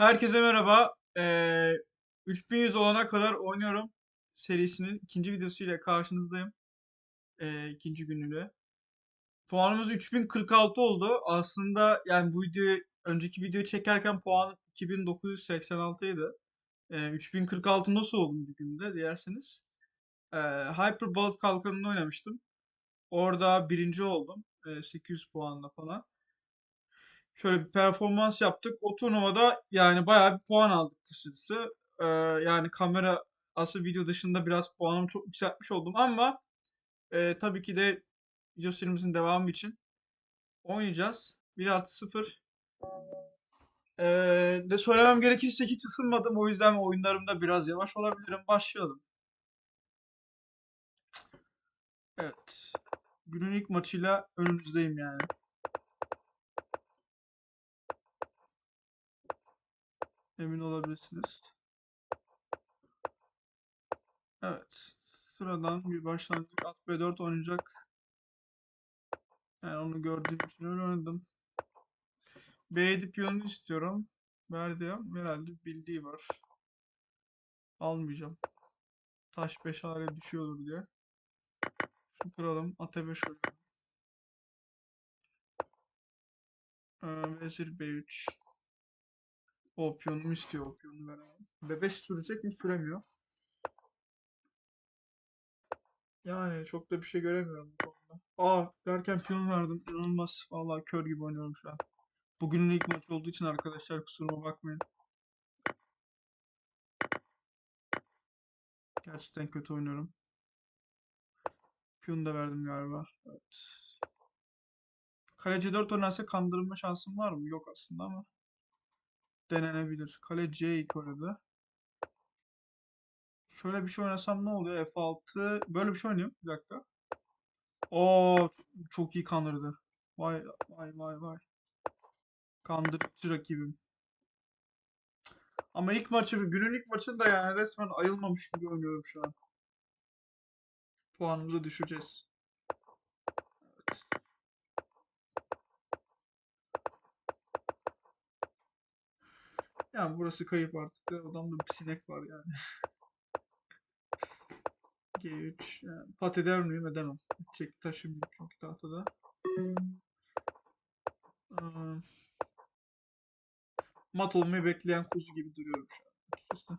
Herkese merhaba. Ee, 3100 olana kadar oynuyorum serisinin ikinci videosuyla karşınızdayım. Ee, ikinci günüyle. Puanımız 3046 oldu. Aslında yani bu videoyu önceki videoyu çekerken puan 2986 idi. Ee, 3046 nasıl oldu bir günde diyerseniz. Ee, Hyperbolt kalkanını oynamıştım. Orada birinci oldum. Ee, 800 puanla falan. Şöyle bir performans yaptık. O turnuvada yani bayağı bir puan aldık kısacası. Ee, yani kamera asıl video dışında biraz puanımı çok yükseltmiş oldum ama e, tabii ki de video serimizin devamı için oynayacağız. 1 artı 0. Ee, de söylemem gerekirse hiç ısınmadım. O yüzden oyunlarımda biraz yavaş olabilirim. Başlayalım. Evet. Günün ilk maçıyla önünüzdeyim yani. Emin olabilirsiniz. Evet. Sıradan bir başlangıç. At B4 oynayacak. Yani onu gördüğüm için oynadım. B7 piyonunu istiyorum. Verdi herhalde bildiği var. Almayacağım. Taş 5 hale düşüyordur diye. Kıralım. At E5 oynuyorum. Ee, Vezir B3. O piyonumu istiyor. O piyonu veremem. B5 sürecek mi? Süremiyor. Yani çok da bir şey göremiyorum bu konuda. Aa derken piyon verdim. İnanılmaz. Vallahi kör gibi oynuyorum şu an. Bugünün ilk maçı olduğu için arkadaşlar kusuruma bakmayın. Gerçekten kötü oynuyorum. Piyon da verdim galiba. Evet. Kaleci 4 oynarsa kandırılma şansım var mı? Yok aslında ama. Denenebilir. Kale C2 oynadı. Şöyle bir şey oynasam ne oluyor? F6. Böyle bir şey oynayayım. Bir dakika. Oo çok iyi kandırdı. Vay vay vay vay. Kandırıcı rakibim. Ama ilk maçı, günün ilk maçında yani resmen ayılmamış gibi oynuyorum şu an. Puanımızı düşüreceğiz. Evet. Yani burası kayıp artık. Adamda bir sinek var yani. G3. Yani pat eder miyim? Edemem. Çek taşım çünkü tahtada. Aa, mat olmayı bekleyen kuzu gibi duruyorum şu an. açıkçası.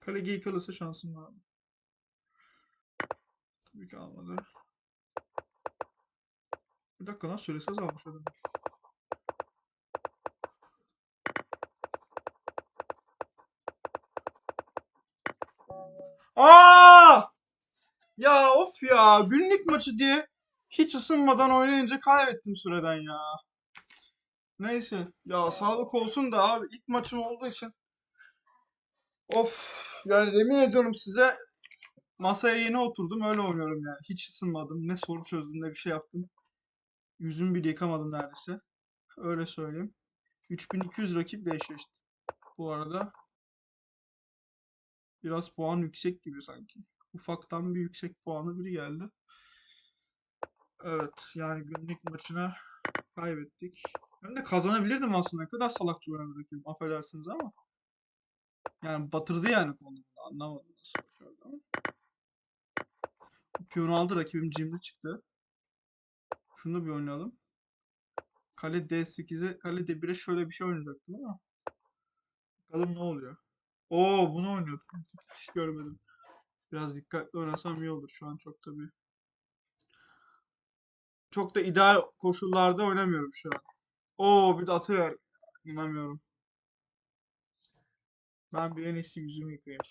Kale G2 kalırsa şansım var? Tabii ki almadı. Bir dakika lan süresi azalmış adam. Ya of ya günlük maçı diye hiç ısınmadan oynayınca kaybettim süreden ya. Neyse ya sağlık olsun da abi ilk maçım olduğu için of yani yemin ediyorum size masaya yeni oturdum öyle oynuyorum yani. Hiç ısınmadım ne soru çözdüm ne bir şey yaptım. Yüzümü bile yıkamadım neredeyse. Öyle söyleyeyim. 3200 rakip eşleşti. Bu arada biraz puan yüksek gibi sanki. Ufaktan bir yüksek puanı biri geldi. Evet yani günlük maçına kaybettik. Ben de kazanabilirdim aslında. Ne kadar salakça oynadı rakibim. Affedersiniz ama. Yani batırdı yani konuyu. Anlamadım nasıl başardı ama. Aldı rakibim cimri çıktı. Şunu da bir oynayalım. Kale D8'e, kale D1'e şöyle bir şey oynayacaktım ama. Bakalım ne oluyor. Oo bunu oynuyordum. Hiç görmedim. Biraz dikkatli oynasam iyi olur. Şu an çok tabii. Çok da ideal koşullarda oynamıyorum şu an. Oo bir de atı ver. İnanmıyorum. Ben bir en iyisi yüzümü yıkayayım.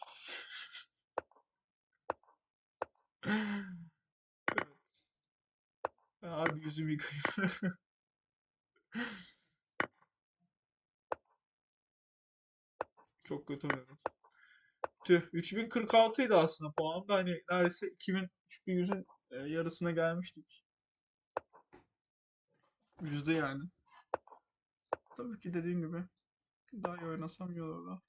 Evet. Harbi yüzümü yıkayayım. Çok kötü oynadım. Tüh 3046 idi aslında puanım da hani neredeyse 2000 3100'ün e, yarısına gelmiştik. Yüzde yani. Tabii ki dediğim gibi daha iyi oynasam iyi olurdu.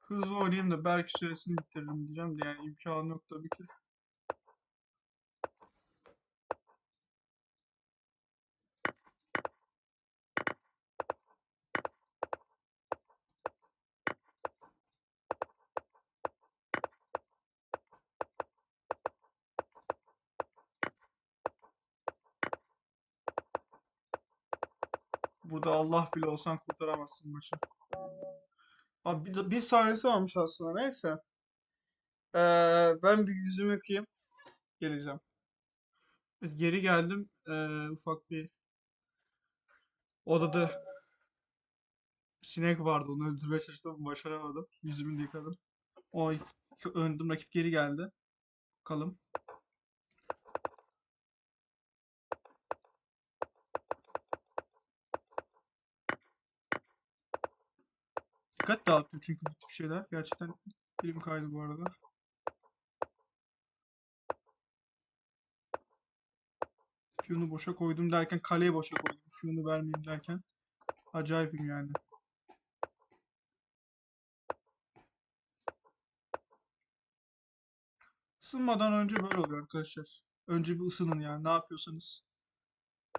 Hızlı oynayayım da belki süresini bitiririm diyeceğim de yani imkanı yok tabii ki. Burada Allah bile olsan kurtaramazsın maçı. Abi bir, bir saniyesi varmış aslında neyse. Ee, ben bir yüzümü yıkayayım. Geleceğim. Geri geldim. Ee, ufak bir odada sinek vardı. Onu öldürmeye çalıştım. Başaramadım. Yüzümü yıkadım. Oy. Öndüm. Rakip geri geldi. Bakalım. Dikkat dağıtıyor çünkü bu tip şeyler. Gerçekten elim kaydı bu arada. Piyonu boşa koydum derken kaleye boşa koydum. Piyonu vermeyeyim derken. Acayipim yani. Isınmadan önce böyle oluyor arkadaşlar. Önce bir ısının yani. Ne yapıyorsanız.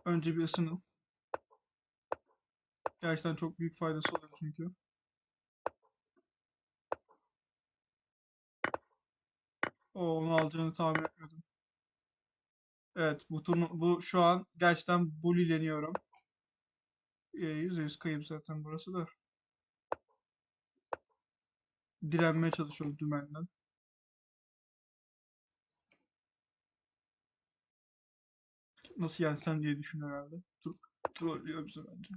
Önce bir ısının. Gerçekten çok büyük faydası oluyor çünkü. O onu alacağını tahmin etmiyordum. Evet bu turnu bu şu an gerçekten bullileniyorum. Ee, %100 kayıp zaten burası da. Direnmeye çalışıyorum dümenden. Nasıl yensem diye düşünüyor herhalde. Tro trollüyor bizi bence.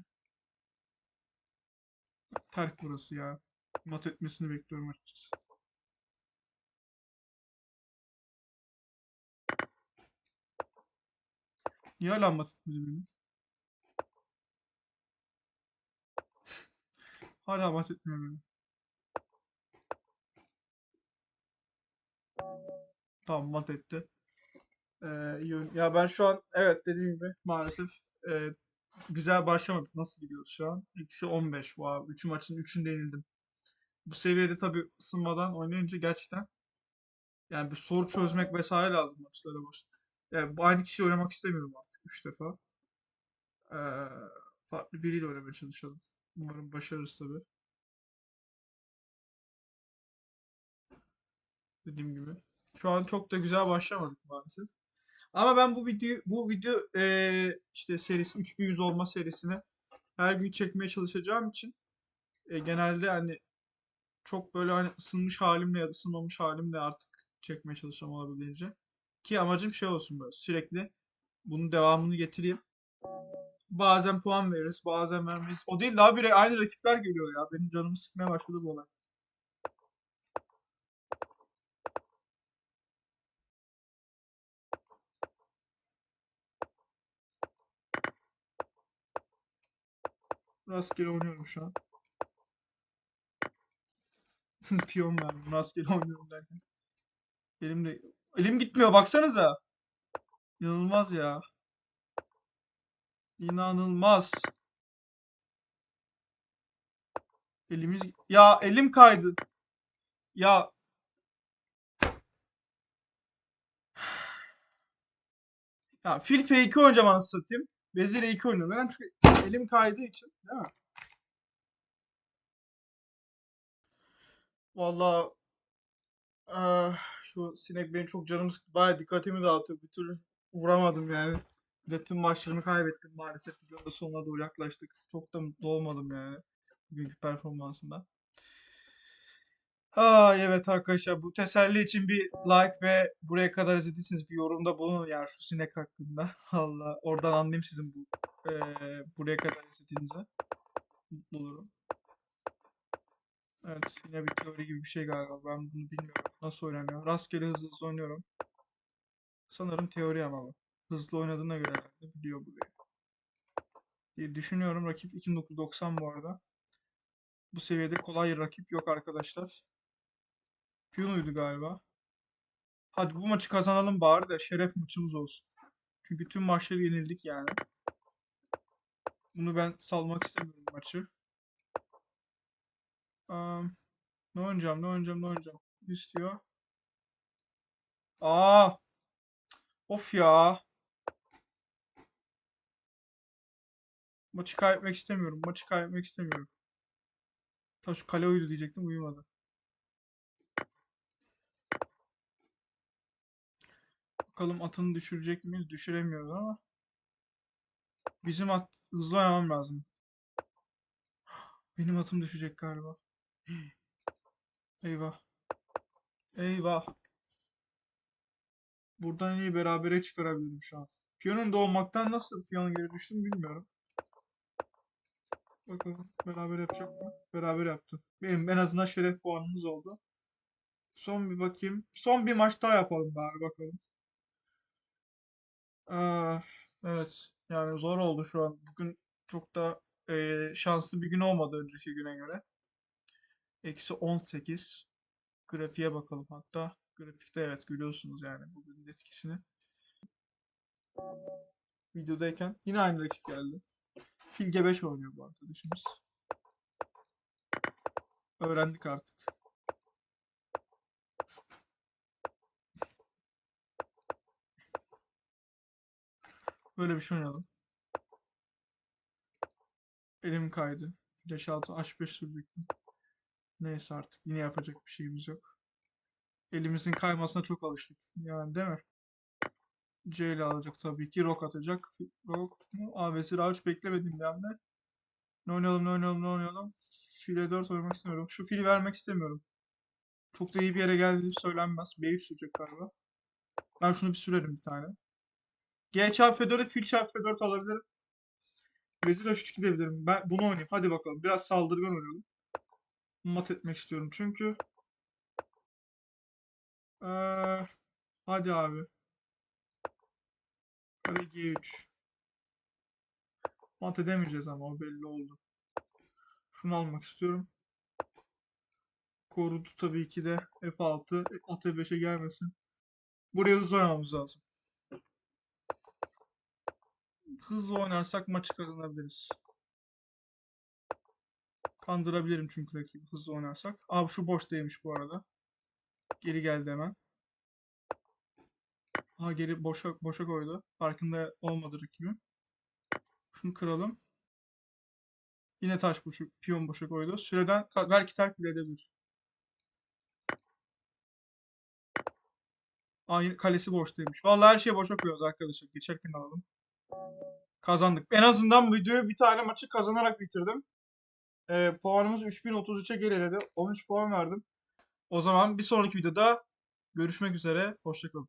Terk burası ya. Mat etmesini bekliyorum açıkçası. Niye hala mat etmedi beni? Hala mat etmiyor beni. Tamam mat etti. Ee, iyi Ya ben şu an evet dediğim gibi maalesef e, güzel başlamadık. Nasıl gidiyoruz şu an? Eksi 15. Wow. 3 maçın 3'ünde yenildim. Bu seviyede tabii ısınmadan oynayınca gerçekten yani bir soru çözmek vesaire lazım maçlara baş. Yani aynı kişi oynamak istemiyorum artık 3 defa. Ee, farklı biriyle oynamaya çalışalım. Umarım başarırız tabii. Dediğim gibi. Şu an çok da güzel başlamadık maalesef. Ama ben bu video bu video eee, işte serisi 3100 olma serisini her gün çekmeye çalışacağım için e, genelde hani çok böyle hani ısınmış halimle ya da ısınmamış halimle artık çekmeye çalışacağım olabildiğince. Ki amacım şey olsun böyle sürekli bunun devamını getireyim. Bazen puan veririz, bazen vermeyiz. O değil daha bir aynı rakipler geliyor ya. Benim canımı sıkmaya başladı bu olay. Rastgele oynuyorum şu an. Piyon verdim. Rastgele oynuyorum derken. Elimde elim gitmiyor baksanıza. İnanılmaz ya. İnanılmaz. Elimiz ya elim kaydı. Ya ya fil F2 oynayacağım anasını satayım. Vezir E2 oynuyorum. Neden? Çünkü elim kaydığı için, değil mi? Vallahi ah, şu sinek benim çok canımı sıktı. Bayağı dikkatimi dağıtıyor. Bir türlü vuramadım yani. De tüm maçlarımı kaybettim maalesef. Videonun sonuna doğru yaklaştık. Çok da mutlu olmadım yani. Bugünkü performansımdan. Ay evet arkadaşlar bu teselli için bir like ve buraya kadar izlediyseniz bir yorumda bulunun yani şu sinek hakkında. Allah oradan anlayayım sizin bu eee, buraya kadar izlediğinizi. Mutlu olurum. Evet yine bir teori gibi bir şey galiba. Ben bunu bilmiyorum. Nasıl oynanıyor? Rastgele hızlı hızlı oynuyorum. Sanırım teori ama bu. Hızlı oynadığına göre biliyor burayı. diye düşünüyorum. Rakip 2990 bu arada. Bu seviyede kolay rakip yok arkadaşlar. Piyonuydu galiba. Hadi bu maçı kazanalım bari de şeref maçımız olsun. Çünkü tüm maçları yenildik yani. Bunu ben salmak istemiyorum maçı. Am, Ne oynayacağım, ne oynayacağım, ne oynayacağım. Ne istiyor? Aa! Of ya. Maçı kaybetmek istemiyorum. Maçı kaybetmek istemiyorum. Ta şu kale uyudu diyecektim uyumadı. Bakalım atını düşürecek miyiz? Düşüremiyoruz ama. Bizim at hızlı oynamam lazım. Benim atım düşecek galiba. Eyvah. Eyvah. Buradan iyi berabere çıkarabilirim şu an. Piyonun doğmaktan nasıl piyon geri düştüm bilmiyorum. Bakalım beraber yapacak mı? Beraber yaptı. Benim en azından şeref puanımız oldu. Son bir bakayım. Son bir maç daha yapalım bari bakalım. Ah, evet. Yani zor oldu şu an. Bugün çok da eee, şanslı bir gün olmadı önceki güne göre. Eksi 18. Grafiğe bakalım hatta. Grafikte evet görüyorsunuz yani bugünün etkisini. Videodayken yine aynı rakip geldi. Filge 5 oynuyor bu arkadaşımız. Öğrendik artık. Böyle bir şey oynayalım. Elim kaydı. Flash 6 H5 sürecektim. Neyse artık yine yapacak bir şeyimiz yok. Elimizin kaymasına çok alıştık. Yani değil mi? C ile alacak tabii ki. Rock atacak. Rock mu? AVS Rauch beklemedim bir anda. Ne oynayalım ne oynayalım ne oynayalım. File 4 oynamak istemiyorum. Şu fili vermek istemiyorum. Çok da iyi bir yere geldiği söylenmez. B3 sürecek galiba. Ben şunu bir sürerim bir tane. G çarpı F4'e fil çarpı F4 alabilirim. Vezir H3 gidebilirim. Ben bunu oynayayım. Hadi bakalım. Biraz saldırgan oynayalım. Mat etmek istiyorum çünkü. Ee, hadi abi. Kare G3. Mat edemeyeceğiz ama o belli oldu. Şunu almak istiyorum. Korudu tabii ki de F6. At E5'e gelmesin. Buraya hızlı oynamamız lazım. Hızlı oynarsak maçı kazanabiliriz. Kandırabilirim çünkü rakibi hızlı oynarsak. Abi şu boş değilmiş bu arada. Geri geldi hemen. Ha geri boşa, boşa koydu. Farkında olmadı rakibim. Şunu kıralım. Yine taş boşa, piyon boşa koydu. Süreden belki terk bile edebilir. Aa yine kalesi boştaymış. Vallahi her şeyi boşa koyuyoruz arkadaşlar. Geçerken alalım. Kazandık. En azından videoyu bir tane maçı kazanarak bitirdim. Ee, puanımız 3033'e geriledi. 13 puan verdim. O zaman bir sonraki videoda görüşmek üzere. Hoşçakalın.